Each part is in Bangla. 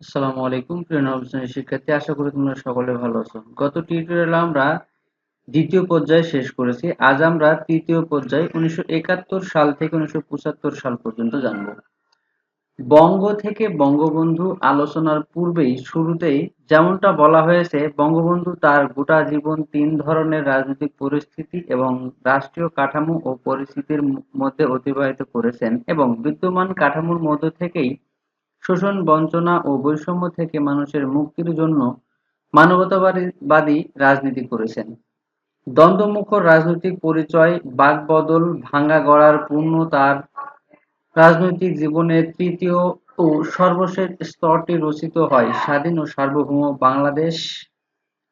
আসসালামু আলাইকুম, প্রিয় নবম শ্রেণির শিক্ষার্থী। আশা করি তোমরা সকলে ভালো আছো। গত টিউটোরিয়ালে আমরা দ্বিতীয় পর্যায় শেষ করেছি। আজ আমরা তৃতীয় পর্যায় উনিশশো সাল থেকে উনিশশো পঁচাত্তর সাল পর্যন্ত জানব। বঙ্গ থেকে বঙ্গবন্ধু আলোচনার পূর্বেই, শুরুতেই যেমনটা বলা হয়েছে, বঙ্গবন্ধু তার গোটা জীবন তিন ধরনের রাজনৈতিক পরিস্থিতি এবং রাষ্ট্রীয় কাঠামো ও পরিস্থিতির মধ্যে অতিবাহিত করেছেন এবং বিদ্যমান কাঠামোর মধ্য থেকেই শোষণ, বঞ্চনা ও বৈষম্য থেকে মানুষের মুক্তির জন্য মানবতাবাদী রাজনীতি করেছেন। দ্বন্দ্বমুখর রাজনৈতিক পরিচয়, বাকবদল, ভাঙা গড়ার পূর্ণ তার রাজনৈতিক জীবনের তৃতীয় ও সর্বশেষ স্তরটি রচিত হয় স্বাধীন ও সার্বভৌম বাংলাদেশ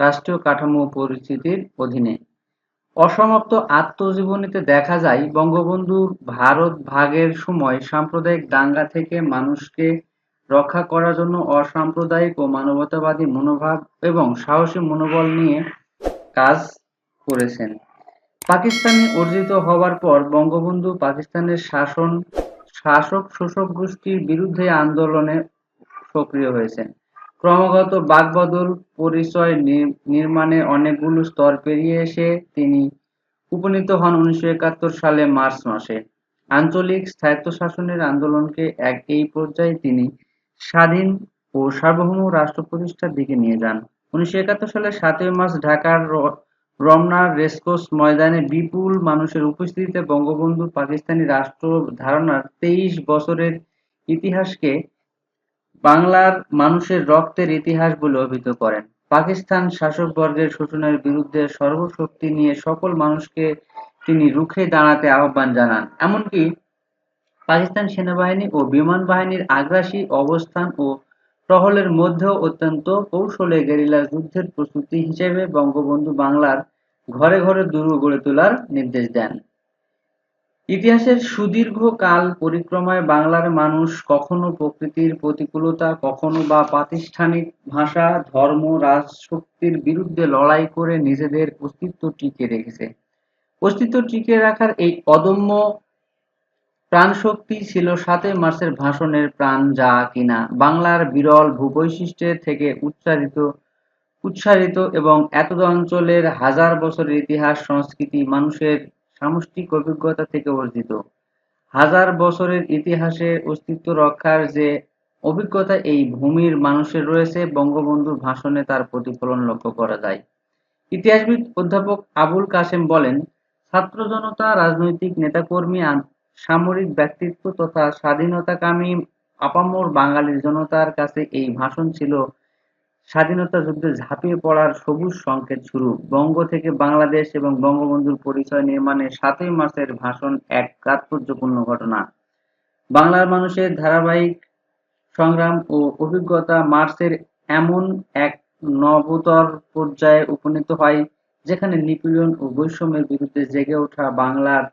রাষ্ট্রীয় কাঠামো পরিস্থিতির অধীনে। অসমাপ্ত আত্মজীবনীতে দেখা যায়, বঙ্গবন্ধুর ভারত ভাগের সময় সাম্প্রদায়িক দাঙ্গা থেকে মানুষকে রক্ষা করার জন্য অসাম্প্রদায়িক ও মানবতাবাদী মনোভাব এবং সাহসী মনোবল নিয়ে কাজ করেছেন। পাকিস্তানে অর্জিত হওয়ার পর বঙ্গবন্ধু পাকিস্তানের শাসন, শাসক শোষক গোষ্ঠীর বিরুদ্ধে আন্দোলনে সক্রিয় হয়েছেন। ক্রমাগত বাকবদল পরিচয় নির্মাণে অনেকগুলো স্তর পেরিয়ে এসে তিনি উপনীত হন উনিশশো একাত্তর সালে মার্চ মাসে। আঞ্চলিক স্বায়ত্তশাসনের আন্দোলনকে এক এই পর্যায়ে তিনি স্বাধীন ও সার্বভৌম রাষ্ট্র প্রতিষ্ঠার দিকে নিয়ে যান। উনিশশো একাত্তর সাতই মার্চ ঢাকার রমনা রেসকোর্স ময়দানে বিপুল মানুষের উপস্থিতিতে বঙ্গবন্ধু পাকিস্তানি রাষ্ট্র ধারণার তেইশ বছরের ইতিহাসকে বাংলার মানুষের রক্তের ইতিহাস বলে অভিহিত করেন। পাকিস্তান শাসকবর্গের শোষণের বিরুদ্ধে সর্বশক্তি নিয়ে সকল মানুষকে তিনি রুখে দাঁড়াতে আহ্বান জানান। এমনকি পাকিস্তান সেনাবাহিনী ও বিমান বাহিনীর আগ্রাসী অবস্থান ও টহলের মধ্যেও অত্যন্ত কৌশলে গেরিলা যুদ্ধের প্রস্তুতি হিসেবে বঙ্গবন্ধু বাংলার ঘরে ঘরে দুর্গ গড়ে তোলার নির্দেশ দেন। ইতিহাসের সুদীর্ঘ কাল পরিক্রমায় বাংলার মানুষ কখনো প্রকৃতির প্রতিকূলতা, কখনো বা প্রাতিষ্ঠানিক ভাষা, ধর্ম, রাজশক্তির বিরুদ্ধে লড়াই করে নিজেদের অস্তিত্ব টিকে রেখেছে। অস্তিত্ব টিকে রাখার এই অদম্য প্রাণশক্তি ছিল সাতই মার্চের ভাষণের প্রাণ যা কিনা বাংলার বিরল ভূবৈশিষ্ট্যের থেকে উচ্চারিত উচ্চারিত এবং এতদ অঞ্চলের হাজার বছরের ইতিহাস, সংস্কৃতি, মানুষের সামষ্টিক অভিজ্ঞতা থেকে অর্জিত। হাজার বছরের ইতিহাসে অস্তিত্ব রক্ষার যে অভিজ্ঞতা এই ভূমির মানুষের রয়েছে, বঙ্গবন্ধুর ভাষণে তার প্রতিফলন লক্ষ্য করা যায়। ইতিহাসবিদ অধ্যাপক আবুল কাসেম বলেন, ছাত্র জনতা, রাজনৈতিক নেতাকর্মী সামরিক ব্যক্তিত্ব তথা স্বাধীনতাকামী আপামর বাঙালির জনতার কাছে এই ভাষণ ছিল স্বাধীনতা যুদ্ধে ঝাঁপিয়ে পড়ার সবুজ সংকেত শুরু। বঙ্গ থেকে বাংলাদেশ এবং বঙ্গবন্ধুর পরিচয় নির্মাণে সাতই মার্চের ভাষণ এক তাৎপর্যপূর্ণ ঘটনা। বাংলার মানুষের ধারাবাহিক সংগ্রাম ও অভিজ্ঞতা মার্চের এমন এক নবতর পর্যায়ে উপনীত হয়, যেখানে নিপীড়ন ও বৈষম্যের বিরুদ্ধে জেগে ওঠা বাংলার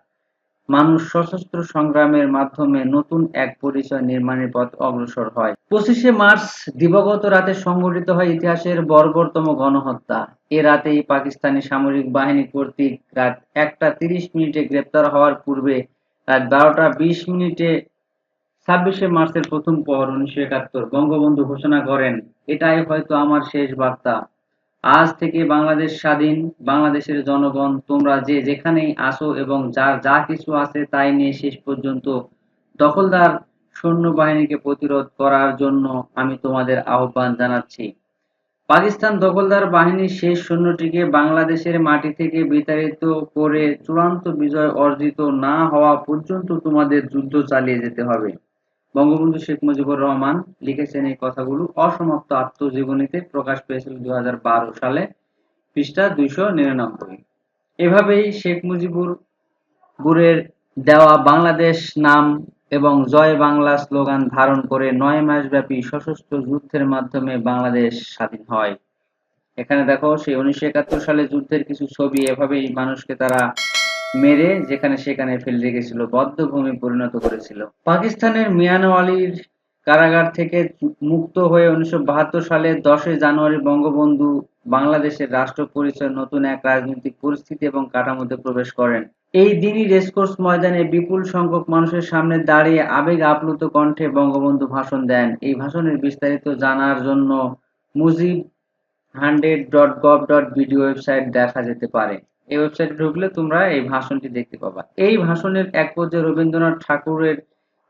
মানুষ সশস্ত্র সংগ্রামের মাধ্যমে নতুন এক পরিচয় নির্মাণের পথ অগ্রসর হয়। পঁচিশে মার্চ দিবাগত রাতে সংঘটিত হয় ইতিহাসের বর্বরতম গণহত্যা। এ রাতেই পাকিস্তানি সামরিক বাহিনী কর্তৃক রাত একটা তিরিশ মিনিটে গ্রেপ্তার হওয়ার পূর্বে রাত বারোটা বিশ মিনিটে ছাব্বিশে মার্চের প্রথম পর উনিশশো একাত্তর বঙ্গবন্ধু ঘোষণা করেন, এটাই হয়তো আমার শেষ বার্তা। আজ থেকে বাংলাদেশ স্বাধীন, বাংলাদেশের জনগণ, তোমরা যে যেখানেই আসো এবং যার যা কিছু আছে তাই নিয়ে শেষ পর্যন্ত দখলদার সৈন্যবাহিনীকে প্রতিরোধ করার জন্য আমি তোমাদের আহ্বান জানাচ্ছি। পাকিস্তান দখলদার বাহিনীর শেষ সৈন্যটিকে বাংলাদেশের মাটি থেকে বিতাড়িত করে চূড়ান্ত বিজয় অর্জিত না হওয়া পর্যন্ত তোমাদের যুদ্ধ চালিয়ে যেতে হবে। বঙ্গবন্ধু শেখ মুজিবুর রহমান লিখেছেন এই কথাগুলো অসমাপ্ত আত্মজীবনীতে প্রকাশ পেয়েছিল দুই সালে, পৃষ্ঠা দুইশো নিরানব্বই। এভাবেই শেখ মুজিবুর বুরের দেওয়া বাংলাদেশ নাম এবং জয় বাংলা স্লোগান ধারণ করে নয় মাস ব্যাপী সশস্ত্র যুদ্ধের মাধ্যমে বাংলাদেশ স্বাধীন হয়। এখানে দেখো, সেই উনিশশো একাত্তর সালে যুদ্ধের কিছু ছবি, এভাবেই মানুষকে তারা মেরে যেখানে সেখানে ফেলে রেখেছিল, বদ্ধভূমি পরিণত করেছিল। পাকিস্তানের মিয়ানওয়ালির কারাগার থেকে মুক্ত হয়ে উনিশশো সালে দশই জানুয়ারি বঙ্গবন্ধু বাংলাদেশের রাষ্ট্র পরিচয় নতুন এক রাজনৈতিক পরিস্থিতি এবং কাঠামোতে প্রবেশ করেন। এই দিনই রেসকোর্স ময়দানে বিপুল সংখ্যক মানুষের সামনে দাঁড়িয়ে আবেগ আপ্লুত কণ্ঠে বঙ্গবন্ধু ভাষণ দেন। এই ভাষণের বিস্তারিত জানার জন্য Mujib hundred dot gov dot BD website দেখা যেতে পারে। এই ওয়েবসাইটে ঢুকলে তোমরা এই ভাষণটি দেখতে পাবা। এই ভাষণের এক পর্যায়ে রবীন্দ্রনাথ ঠাকুরের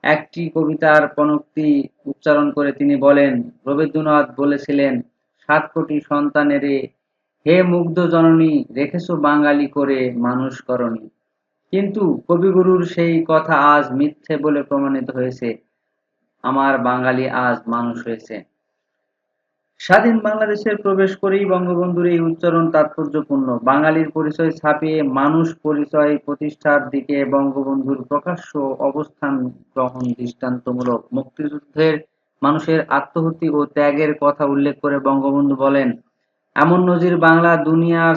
একটি কবিতার পনক্তি উচ্চারণ করে তিনি বলেন, রবীন্দ্রনাথ বলেছিলেন, সাত কোটি সন্তানেরে হে মুগ্ধ জননী, রেখেছো বাঙালি করে মানুষ করণী। কিন্তু কবিগুরুর সেই কথা আজ মিথ্যে বলে প্রমাণিত হয়েছে। আমার বাঙালি আজ মানুষ হয়েছে। স্বাধীন বাংলাদেশের প্রবেশ করেই বঙ্গবন্ধুর এই উচ্চারণ তাৎপর্যপূর্ণ। বাঙালির পরিচয় ছাপিয়ে মানুষ পরিচয় প্রতিষ্ঠার দিকে বঙ্গবন্ধুর প্রকাশ্য অবস্থান গ্রহণ দৃষ্টান্তমূলক। মুক্তিযুদ্ধের মানুষের আত্মহুতি ও ত্যাগের কথা উল্লেখ করে বঙ্গবন্ধু বলেন, এমন নজির বাংলা দুনিয়ার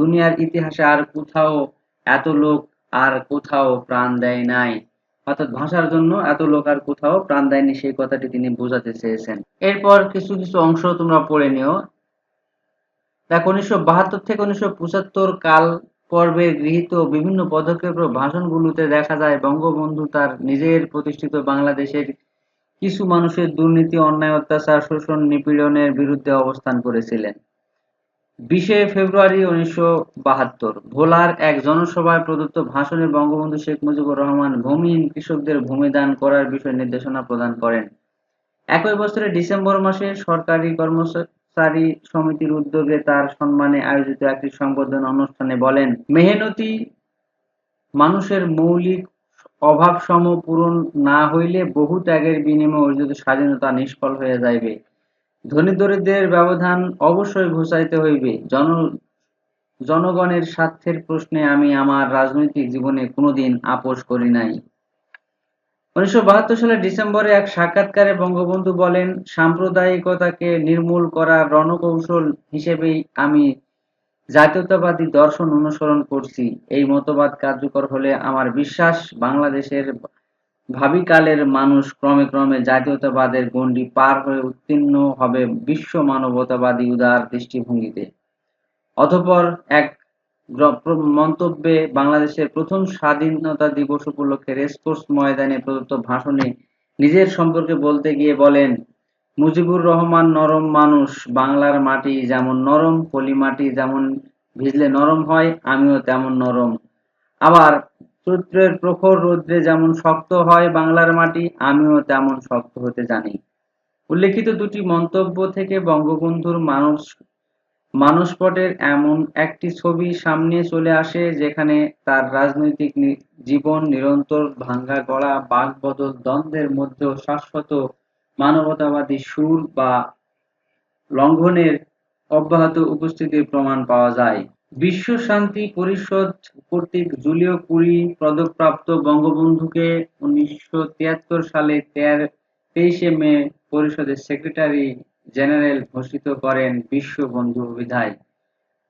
দুনিয়ার ইতিহাসে আর কোথাও এত লোক আর কোথাও প্রাণ দেয় নাই। অর্থাৎ ভাষার জন্য এত লোক আর কোথাও প্রাণ দেয়নি সেই কথাটি তিনি বোঝাতে চেয়েছেন। এরপর কিছু কিছু অংশ তোমরা পড়ে নিও। দেখ, উনিশশো বাহাত্তর থেকে উনিশশো পঁচাত্তর কাল পর্বে গৃহীত বিভিন্ন পদক্ষেপ ও ভাষণগুলোতে দেখা যায় বঙ্গবন্ধু তার নিজের প্রতিষ্ঠিত বাংলাদেশের কিছু মানুষের দুর্নীতি, অন্যায়, অত্যাচার, শোষণ, নিপীড়নের বিরুদ্ধে অবস্থান করেছিলেন। বিশে ফেব্রুয়ারি উনিশশো বাহাত্তর, ভোলার এক জনসভায় প্রদত্ত ভাষণে বঙ্গবন্ধু শেখ মুজিবুর রহমান ভূমিহীন কৃষকদের ভূমি দান করার বিষয়ে নির্দেশনা প্রদান করেন। একই বছরের ডিসেম্বর মাসে সরকারি কর্মচারী সমিতির উদ্যোগে তার সম্মানে আয়োজিত একটি সংবর্ধনা অনুষ্ঠানে বলেন, মেহনতি মানুষের মৌলিক অভাবসম পূরণ না হইলে বহু ত্যাগের বিনিময়ে অর্জিত স্বাধীনতা নিষ্ফল হয়ে যাইবে। ধনী দরিদ্রের ব্যবধান অবশ্যই ঘোষাইতে হইবে। জন, জনগণের স্বার্থের প্রশ্নে আমি আমার রাজনৈতিক জীবনে কোনোদিন আপোষ করি নাই। উনিশশো বাহাত্তর সালের ডিসেম্বরে এক সাক্ষাৎকারে বঙ্গবন্ধু বলেন, সাম্প্রদায়িকতাকে নির্মূল করার রণকৌশল হিসেবেই আমি জাতীয়তাবাদী দর্শন অনুসরণ করছি। এই মতবাদ কার্যকর হলে আমার বিশ্বাস বাংলাদেশের ভাবিকালের মানুষ ক্রমে ক্রমে জাতীয়তাবাদের গণ্ডি পার হয়ে উত্তীর্ণ হবে বিশ্ব মানবতাবাদী উদার দৃষ্টিভঙ্গিতে। অতঃপর এক মন্তব্যে বাংলাদেশের প্রথম স্বাধীনতা দিবস উপলক্ষে রেসকোর্স ময়দানে প্রদত্ত ভাষণে নিজের সম্পর্কে বলতে গিয়ে বলেন, মুজিবুর রহমান নরম মানুষ, বাংলার মাটি যেমন নরম, পলি মাটি যেমন ভিজলে নরম হয়, আমিও তেমন নরম। আবার চৈত্রের প্রখর রৌদ্রে যেমন শক্ত হয় বাংলার মাটি, আমিও তেমন শক্ত হতে জানি। উল্লেখিত দুটি মন্তব্য থেকে বঙ্গবন্ধুর মানুষ মানসপটের এমন একটি ছবি সামনে চলে আসে যেখানে তার রাজনৈতিক জীবন নিরন্তর ভাঙ্গা গড়া বাক বদল, দ্বন্দ্বের মধ্যেও শাশ্বত মানবতাবাদী সুর বা লঙ্ঘনের অব্যাহত উপস্থিতির প্রমাণ পাওয়া যায়। বিশ্ব শান্তি পরিষদ কর্তৃক জুলিও কুরি পদকপ্রাপ্ত বঙ্গবন্ধুকে উনিশশো তিয়াত্তর সালে তেইশে মে পরিষদের সেক্রেটারি জেনারেল ঘোষিত করেন বিশ্ববন্ধু অভিধায়।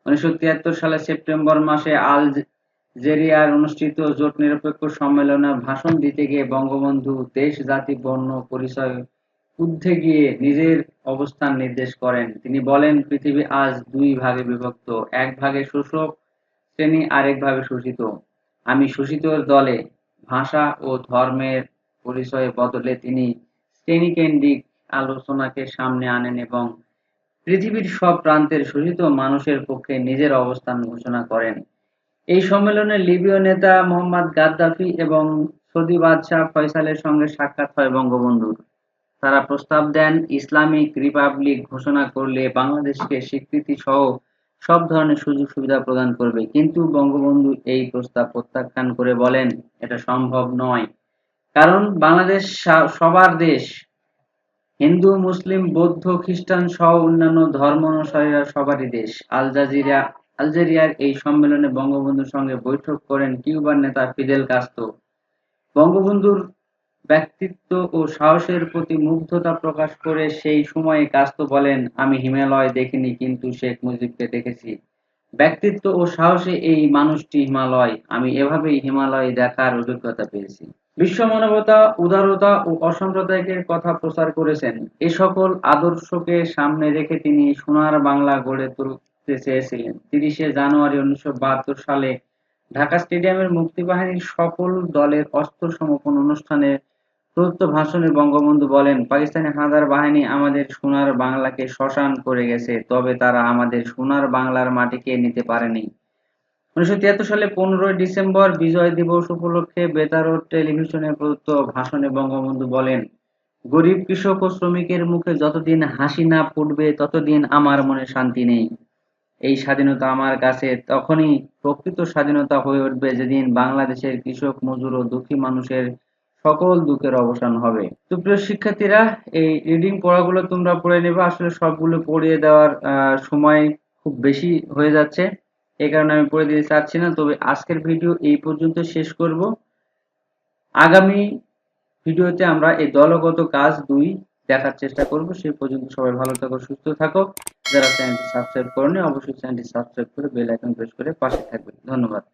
উনিশশো সালে সেপ্টেম্বর মাসে আল আলজেরিয়ার অনুষ্ঠিত জোট নিরপেক্ষ সম্মেলনে ভাষণ দিতে গিয়ে বঙ্গবন্ধু দেশ, জাতি, বর্ণ, পরিচয় ঊর্ধ্বে গিয়ে নিজের অবস্থান নির্দেশ করেন। তিনি বলেন, পৃথিবী আজ দুই ভাগে বিভক্ত। এক ভাগে শোষক শ্রেণি, আরেক ভাগে শোষিত। আমি শোষিতর দলে ভাষা ও ধর্মের পরিচয় বদলে তিনি শ্রেণীকেন্দ্রিক আলোচনাকে সামনে আনেন এবং পৃথিবীর সব প্রান্তের শোষিত মানুষের পক্ষে নিজের অবস্থান ঘোষণা করেন। এই সম্মেলনে লিবীয় নেতা মোহাম্মদ গাদ্দাফি এবং সৌদি বাদশাহ ফয়সালের সঙ্গে সাক্ষাৎ হয় বঙ্গবন্ধুর। তারা প্রস্তাব দেন, ইসলামিক রিপাবলিক ঘোষণা করলে বাংলাদেশকে স্বীকৃতি সহ সব ধরনের সুযোগ সুবিধা প্রদান করবে। কিন্তু বঙ্গবন্ধু এই প্রস্তাব প্রত্যাখ্যান করে বলেন, এটা সম্ভব নয়। কারণ বাংলাদেশ সবার দেশ। হিন্দু, মুসলিম, বৌদ্ধ, খ্রিস্টান সহ অন্যান্য ধর্ম অনুসারীরা সবারই দেশ। আল জাজিরা, আলজেরিয়ার এই সম্মেলনে বঙ্গবন্ধুর সঙ্গে বৈঠক করেন কিউবার নেতা ফিদেল কাস্তো। বঙ্গবন্ধুর ব্যক্তিত্ব ও সাহসের প্রতি মুগ্ধতা প্রকাশ করে সেই সময়ে কাস্তো বলেন, আমি হিমালয় দেখিনি, কিন্তু শেখ মুজিবকে দেখেছি। ব্যক্তিত্ব ও সাহসে এই মানুষটি হিমালয়। আমি এভাবেই হিমালয় দেখার অভিজ্ঞতা পেয়েছি। বিশ্ব মানবতা, উদারতা ও অসাম্প্রদায়িকের কথা প্রচার করেছেন। এ সকল আদর্শকে সামনে রেখে তিনি সোনার বাংলা গড়ে তুলতে চেয়েছিলেন। তিরিশে জানুয়ারি উনিশশো বাহাত্তর সালে ঢাকা স্টেডিয়ামের মুক্তিবাহিনীর সকল দলের অস্ত্র সমর্পণ অনুষ্ঠানে প্রদত্ত ভাষণে বঙ্গবন্ধু বলেন, পাকিস্তানি হানাদার বাহিনী আমাদের সোনার বাংলাকে শ্মশান করে গেছে, তবে তারা আমাদের সোনার বাংলার মাটিকে নিতে পারেনি। উনিশশো তিয়াত্তর সালে পনেরোই ডিসেম্বর বিজয় দিবস উপলক্ষে বেতার টেলিভিশনে প্রদত্ত ভাষণে বঙ্গবন্ধু বলেন, গরিব কৃষক ও শ্রমিকের মুখে যতদিন হাসি না ফুটবে, ততদিন আমার মনে শান্তি নেই। এই স্বাধীনতা আমার কাছে তখনই প্রকৃত স্বাধীনতা হয়ে উঠবে যেদিন বাংলাদেশের কৃষক, মজুর ও দুঃখী মানুষের সকল দুঃখের অবসান হবে। তো প্রিয় শিক্ষার্থীরা, এই রিডিং পড়াগুলো তোমরা পড়ে নেবে। আসলে সবগুলো পড়িয়ে দেওয়ার সময় খুব বেশি হয়ে যাচ্ছে। এই কারণে আমি পড়ে দিতে চাচ্ছি না। তবে আজকের ভিডিও এই পর্যন্ত শেষ করব। আগামী ভিডিওতে আমরা এই দলগত কাজ দুই দেখার চেষ্টা করব। সেই পর্যন্ত সবাই ভালো থাকো, সুস্থ থাকো। যারা চ্যানেলটি সাবস্ক্রাইব করেনি অবশ্যই চ্যানেলটি সাবস্ক্রাইব করে বেল আইকন প্রেস করে পাশে থাকবে ধন্যবাদ।